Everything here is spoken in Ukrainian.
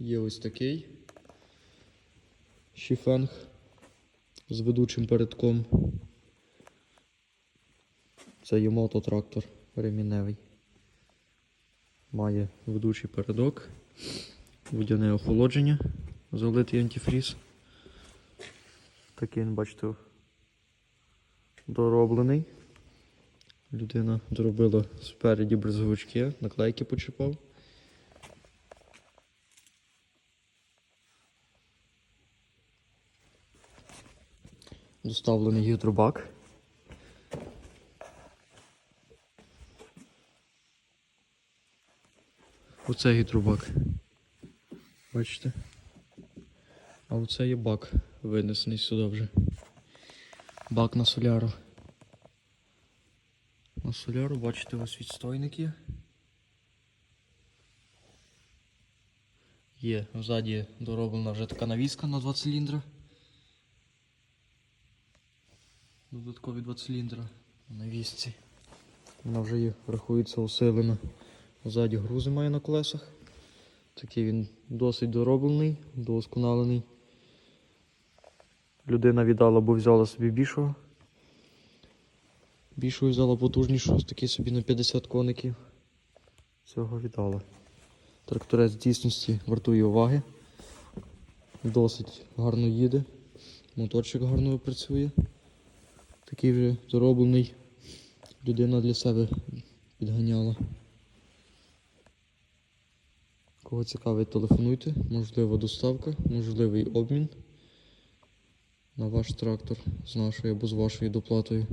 Є ось такий шіфенг з ведучим передком. Це є мототрактор реміневий. Має ведучий передок, водяне охолодження, залитий антифріз. Такий бачите, дороблений. Людина доробила спереді брезговички, наклейки почіпав. Доставлений гідробак. Оце гідробак. Бачите? А оце є бак винесений сюди вже. Бак на соляру. На соляру, бачите, ось відстойник є. Є, ззаді дороблена вже така навіска на 2 циліндра. Додаткові 2 циліндра на навісці. Вона вже є, рахується усилена. Ззаді грузи має на колесах. Такий він досить дороблений, досконалений. Людина віддала, бо взяла собі більшого. Більшого взяла потужнішого, такий собі на 50 коників. Цього віддала. Тракторець дійсності вартує уваги. Досить гарно їде. Моторчик гарно працює. Такий вже дороблений. Людина для себе підганяла. Кого цікавить, телефонуйте, можлива доставка, можливий обмін на ваш трактор з нашою або з вашою доплатою.